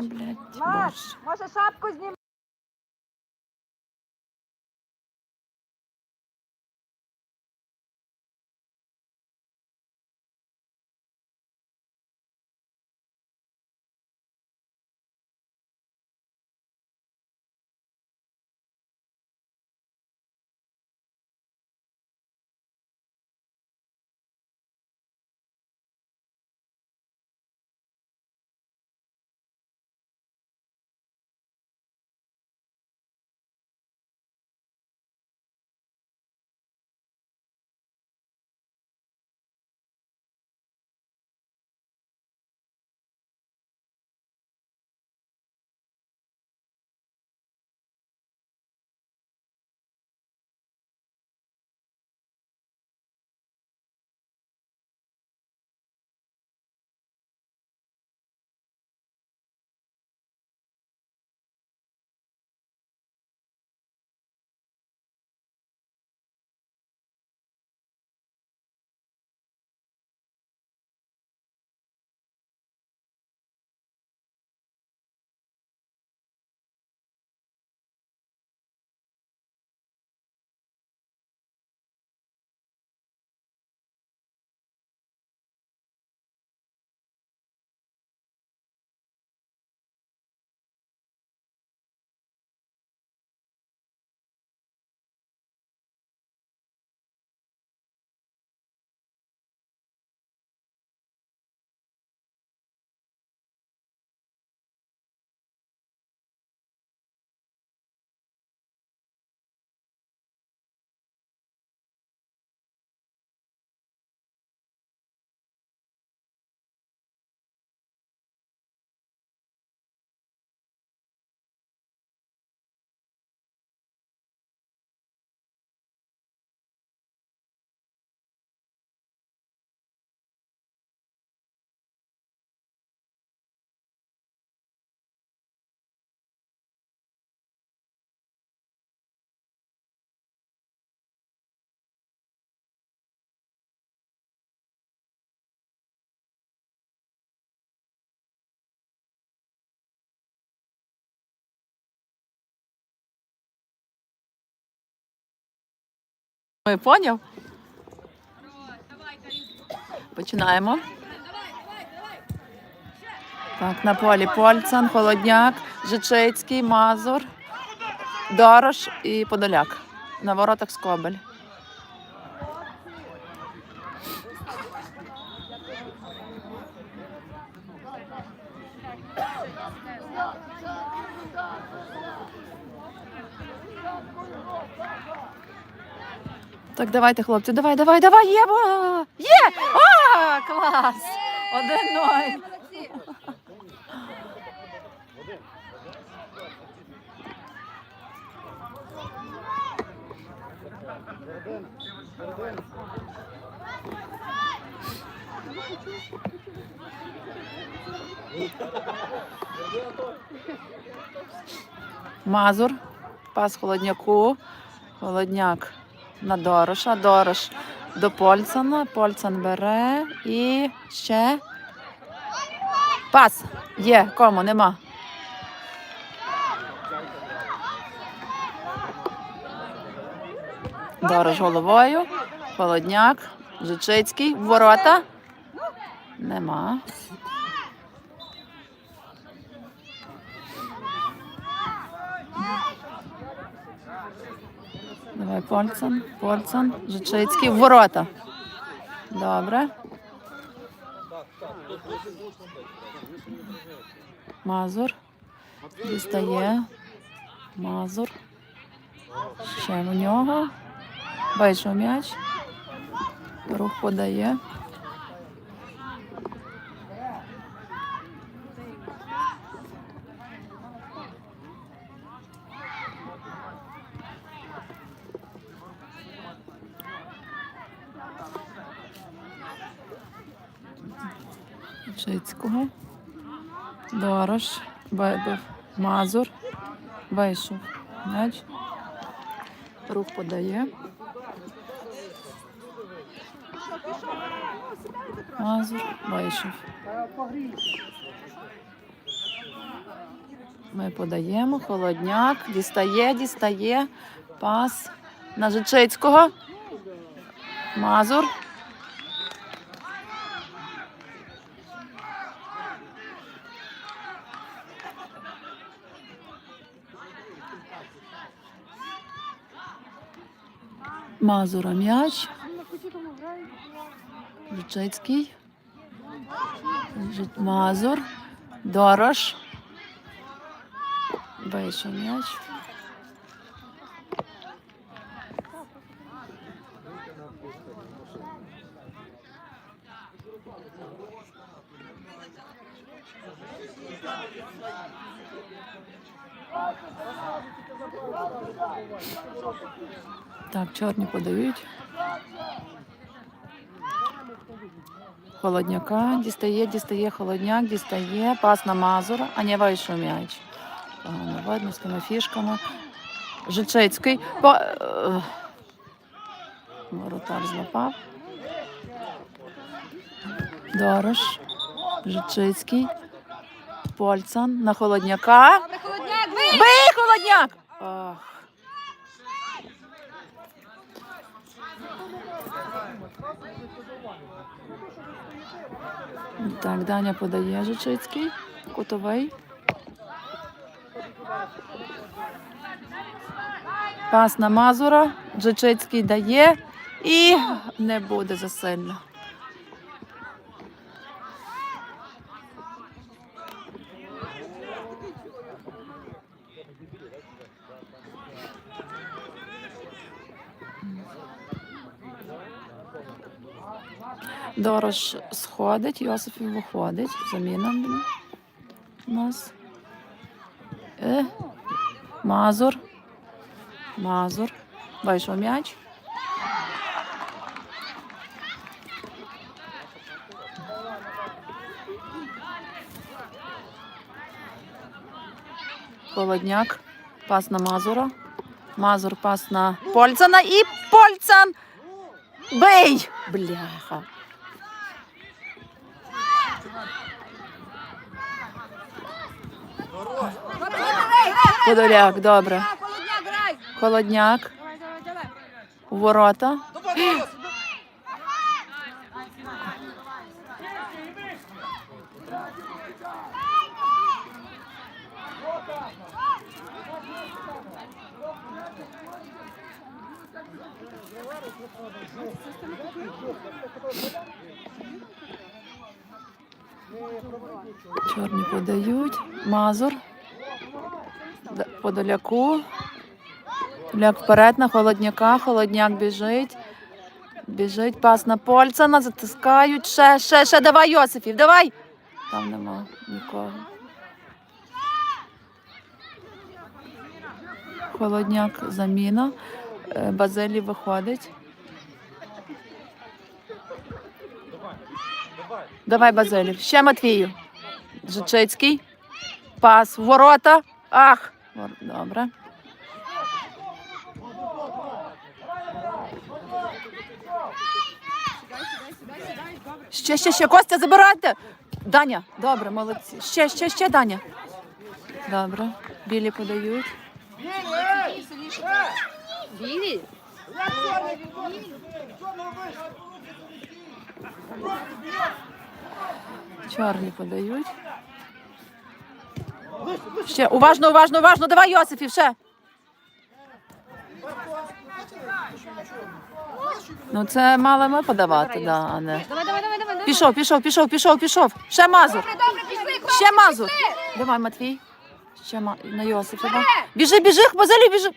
Блядь, Маш, може шапку знімати? Ой, поняв? Починаємо. Так, на полі Польцан, Холодняк, Жичицький, Мазур, Дорош і Подоляк. На воротах Скобель. Так, давайте, хлопці, давай, давай, давай, є! Є! О, клас! Один ноль. Мазур, пас холодняку, холодняк на Дороша, Дорош до Польцана, Польцан бере і ще. Пас! Є, кому, нема. Дорош головою, холодняк, Жичицький, ворота. Нема. Давай Польцан, Польцан, Жичицький, в ворота. Добре. Мазур. Дістає. Мазур. Ще у нього. Вийшов м'яч. Рух подає. Мазур. Вийшов. М'яч. Рух подає. Мазур. Вийшов. Ми подаємо. Холодняк. Дістає, дістає. Пас на Жичицького. Мазур. Мазура м'яч. Жучицький. Мазур. Дорош. Вийшов м'яч. Так, чорні подають. Холодняка дістає, дістає холодняк, дістає. Пас на Мазура, а не вийшов м'яч. Погано видно з тими фішками. Жичицький. По... е, Воротар злопав. Дорош. Жичицький. Польцан на холодняка. Бий холодняк! Так, Даня подає Жичицький. Кутовий. Пас на Мазура. Джичицький дає і не буде засильно. Дорож сходить, Йосифів виходить. Заміна у нас. Е, Мазур. Мазур. Вийшов м'яч. Холодняк. Пас на Мазура. Мазур пас на Польцана і Польцан. Бий! Бляха. Подоляк, добре. Холодняк. У ворота. Чорні подають. Мазур. Подоляку. Ляк вперед на холодняка, холодняк біжить. Біжить, пас на Польцана, затискають. Ще, ще, ще, давай, Йосифів, давай. Там нема нікого. Холодняк заміна. Е, Базилій виходить. Давай, Базилів. Ще Матвію. Жичицький. Пас. Ворота. Ах. Добре. Ще, ще, ще, Костя, забирайте. Даня, добре, молодці. Ще, ще, ще, Даня. Добре. Білі подають. Білі? Чорні подають. Ще, уважно, уважно, уважно. Давай, Йосифів, ще. Ну, це мали ми подавати, да, а не. Давай, давай, давай, давай. Пішов, пішов, пішов, пішов, пішов. Ще Мазур. Добре, добре, пішли, хлопці, Ще Мазур. пішли. Давай, Матвій. Ще ма... на Йосифа. да. Біжи, біжи, Базилій, біжи.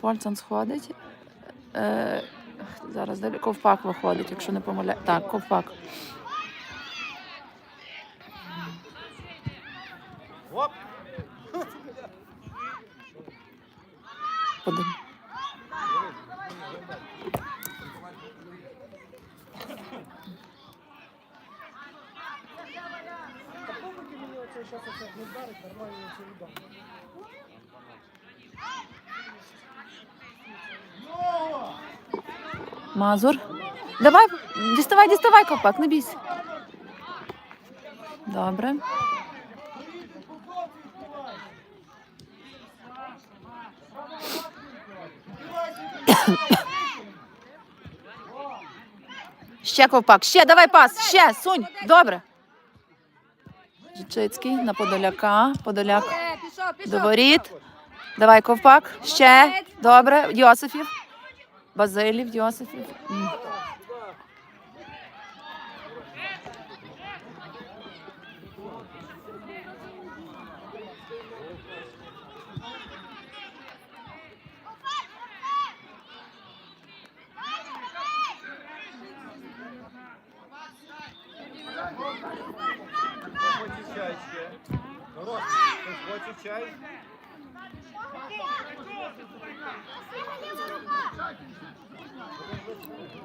Польцан сходить. Е, зараз далі ковпак виходить, якщо не помиляю. Так, ковпак. Подивимо. Мазур. Давай, діставай, діставай ковпак, не бійся. Добре. Ще ковпак, ще, давай пас, ще, сунь, добре. Жичицький на Подоляка, Подоляк Е, до воріт. Давай ковпак, ще, добре, Йосифів. Базилів, Йосифів.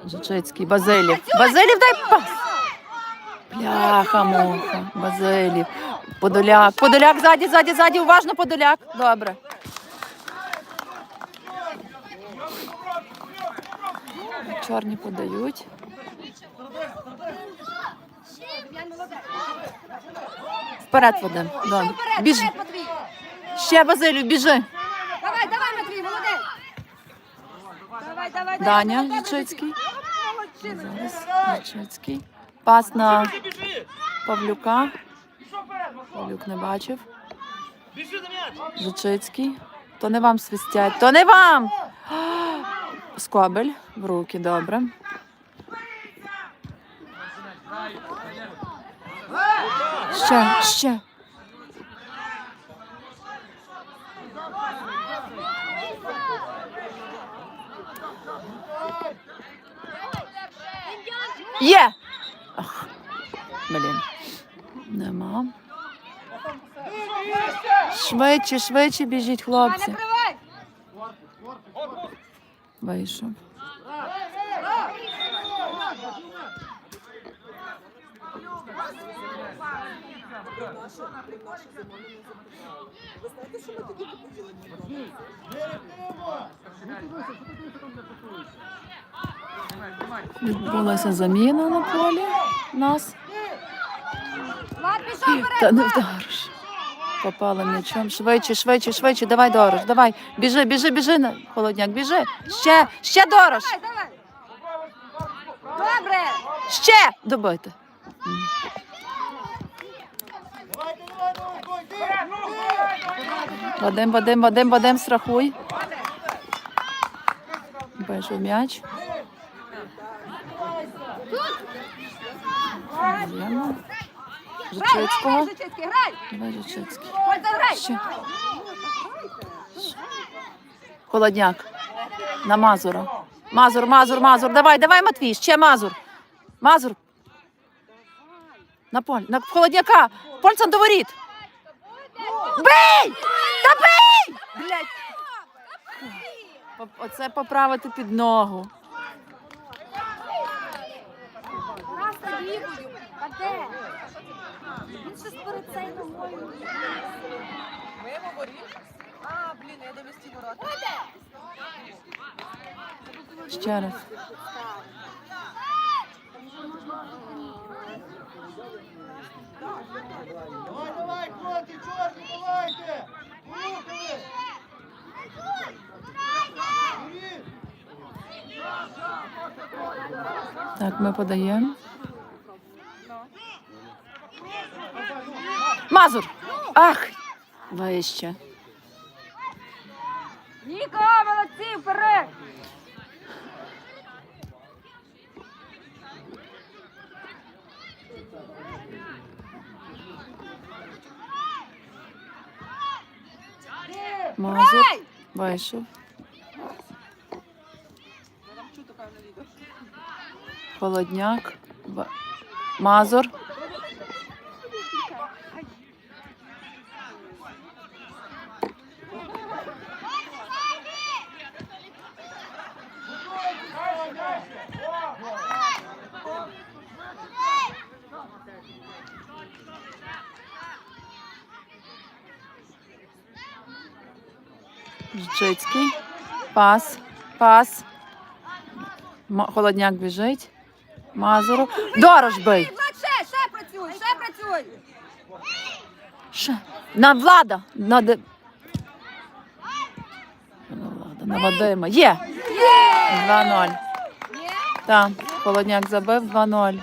Жичицький, Базилів. Базилів, дай пас. Бляха, муха, Базилів. Подоляк, Подоляк, ззаді, ззаді, ззаді, уважно, Подоляк. Добре. Чорні подають. Вперед, Вадим. Добре. Біж. Ще Базилів, біжи. Давай, давай, Матвій, молодець. Давай, давай, давай. Даня Жичицький. Молодчина. Пас на Павлюка. Павлюк не бачив. Жичицький. То не вам свистять, то не вам. Скобель в руки, добре. Ще, ще. Є! Ах, блін. Нема. Швидше, швидше біжіть, хлопці. Накривай. Вийшов. Відбулася заміна на полі нас. Та не вдариш. Попали м'ячом. Швидше, швидше, швидше. Давай, Дорож, давай. Біжи, біжи, біжи, на- холодняк, біжи. Ще, ще Дорож. Добре. Ще добити. Вадим, Вадим, Вадим, Вадим, страхуй. Вийшов м'яч. Жичицького. Грай. Давай Жичицький. Ще. Холодняк. На Мазура. Мазур, Мазур, Мазур. Давай, давай, Матвій, ще Мазур. Мазур. На поль, на холодняка. Польцем до воріт. Бий! Та бий! Блядь. Оце поправити під ногу. А де? Він щось перед цією ногою. Ще раз. Давай, давай, хлопці, чорні, давайте! Поїхали! Боріть! Так, ми подаємо. Мазур! Ах! Вище. Ніко, молодці, вперед. Мазур. Вийшов. Холодняк. Мазур. Жичицький. Пас. Пас. Холодняк біжить. Мазуру. Дорож бий. Влад, ще, ще працюй, ще працюй. Ще. На влада. На, де... на влада. На Вадима. Є. 2-0. Ні? Так, Холодняк забив 2-0.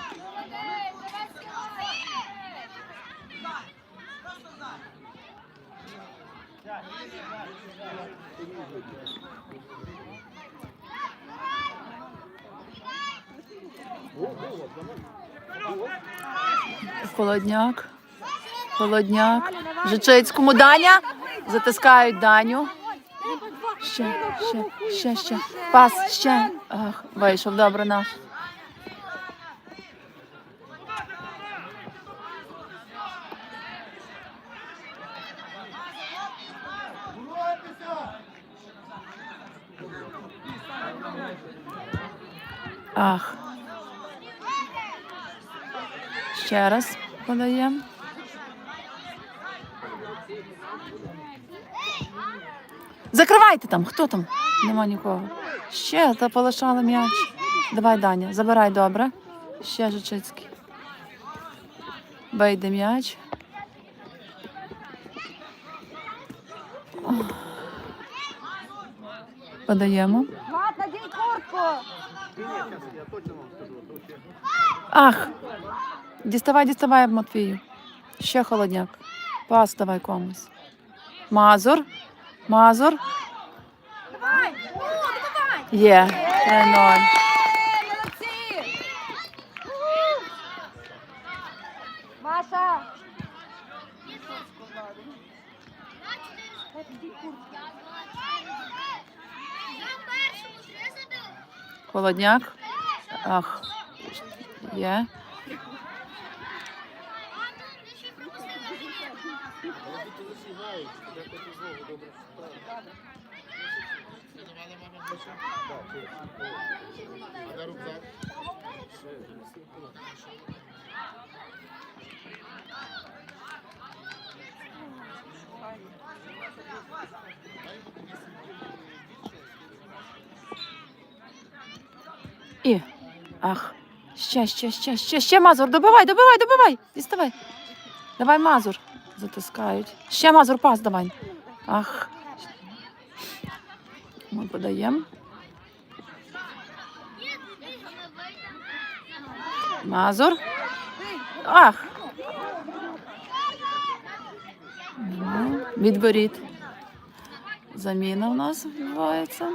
Холодняк. Холодняк. Жичицькому Даня. Затискають Даню. Ще, ще, ще, ще. Пас, ще. Ах, вийшов добре наш. Ах. Ще раз подаємо. Закривайте там, хто там? Нема нікого. Ще та полишали м'яч. Давай, Даня, забирай добре. Ще Жичицький. Вийде м'яч. Подаємо. Ах! Діставай, діставай, Матвію. Ще холодняк. Пас давай комусь. Мазур. Мазур. Давай. Є. 3-0. Молодці. Маша. Холодняк. Ах. Є. А рюкзак? І. Ах. Ще, ще, ще, ще, ще Мазур. Добивай, добивай, добивай. Діставай. Давай Мазур. Затискають. Ще Мазур, пас давай. Ах. Подаємо. Мазур. Ах. Відберіть. Заміна у нас відбувається.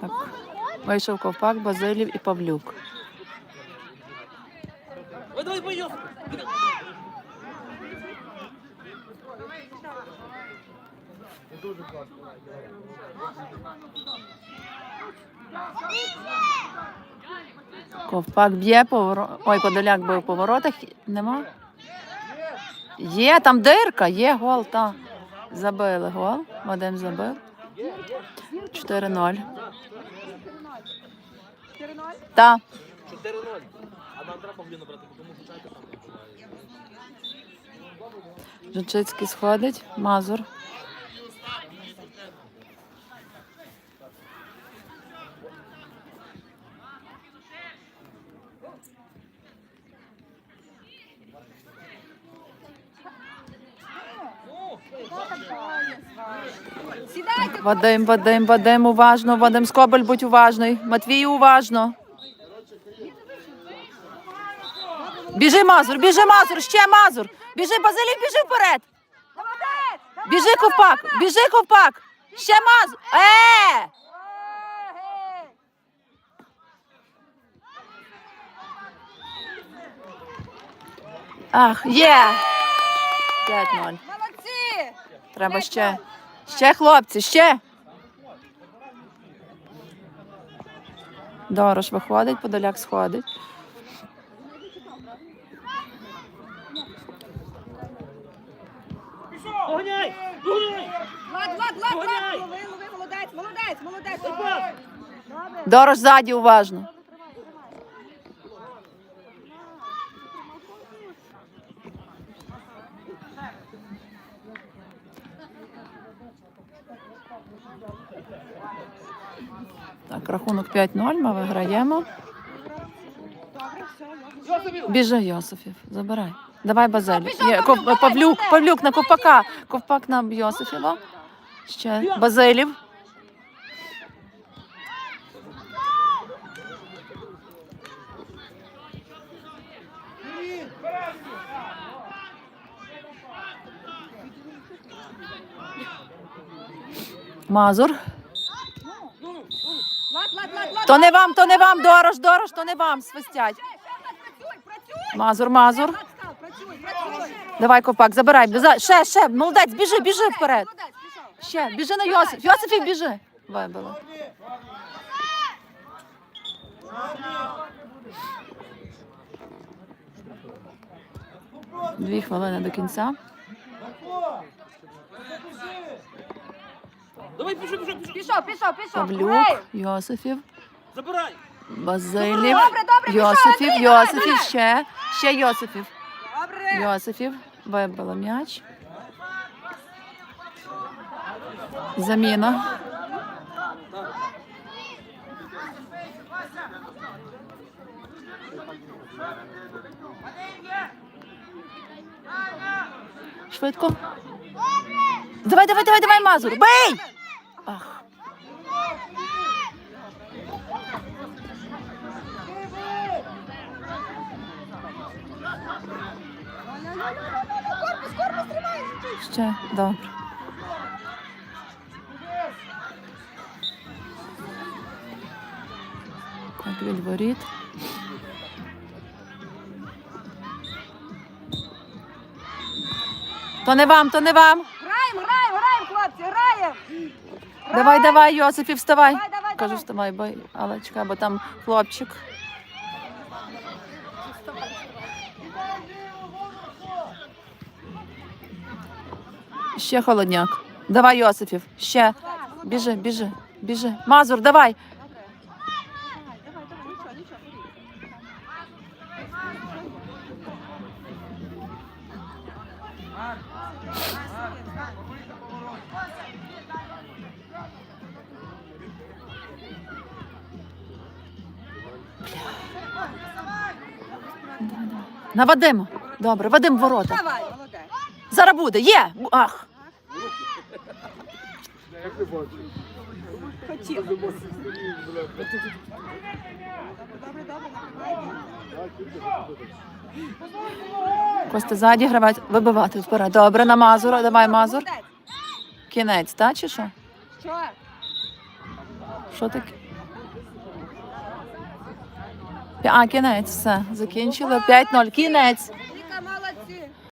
Так. Вийшов Ковпак, Базилів і Павлюк. Давай. Ковпак б'є, поворот. Ой, Подоляк бив по воротах. Нема? Є, там дирка, є гол, та. Забили гол. Вадим забив. 4-0. 4-0. Та. 4-0. А нам треба Павліна брати, тому що чайка там. Жучицький сходить. Мазур. Вадим, Вадим, Вадим, уважно. Вадим Скобель, будь уважний. Матвій, уважно. Біжи, Мазур, біжи, Мазур, ще Мазур. Біжи, Базилів, біжи вперед. Біжи, ковпак, біжи, ковпак. Ще Мазур. Е! Е. Ах, є. 5-0. Молодці. Треба ще. Ще, хлопці, ще. Дорош виходить, Подоляк сходить. Влад, Влад, Влад. Лови, лови, молодець, молодець, молодець. Добре. Дорош ззаді уважно. Так, рахунок 5-0, ми виграємо. Біжи, Йосифів, забирай. Давай Базелю. Є, Ков- Павлюк, Павлюк на Ковпака. Ковпак на Йосифіва. Ще Базилів. Мазур. То не вам, то не вам, дорож, дорож, то не вам свистять. Мазур, мазур. Давай, Ковпак, забирай. Ще, ще, молодець, біжи, біжи вперед. Пішов. Ще, біжи на Йосиф. Йосифів, біжи. Вибили. Дві хвилини до кінця. Давай, пішли, пішли, пішли. Пішов, пішов, пішов. Павлюк, Йосифів, Забирай. Базилів, Добре, добре, пішов, Йосифів, Андрій, Йосифів, давай. ще, ще Йосифів. Добре. Йосифів, вибила м'яч. Заміна. Швидко. Давай, давай, давай, давай, Мазур. Бий! Ах. Ще добре. Так, від воріт. То не вам, то не вам. Граємо, граємо, граємо, хлопці, граємо. Давай, давай, Йосифів, вставай. Давай, давай, Кажу, давай. вставай, бо але чекай, бо там хлопчик. Ще холодняк. Давай, Йосифів. Ще. Біжи, біжи, біжи. Мазур. Давай, На Вадима. Добре, Вадим ворота. Давай, молодець. Зараз буде. Є. Ах. Хотів. Добре, добре. Костя ззаді гравець. Вибивати вперед. Добре, на Мазура. Давай, Мазур. Кінець, так чи що? Що? Що таке? А, кінець, все. Закінчили. 5-0. Кінець.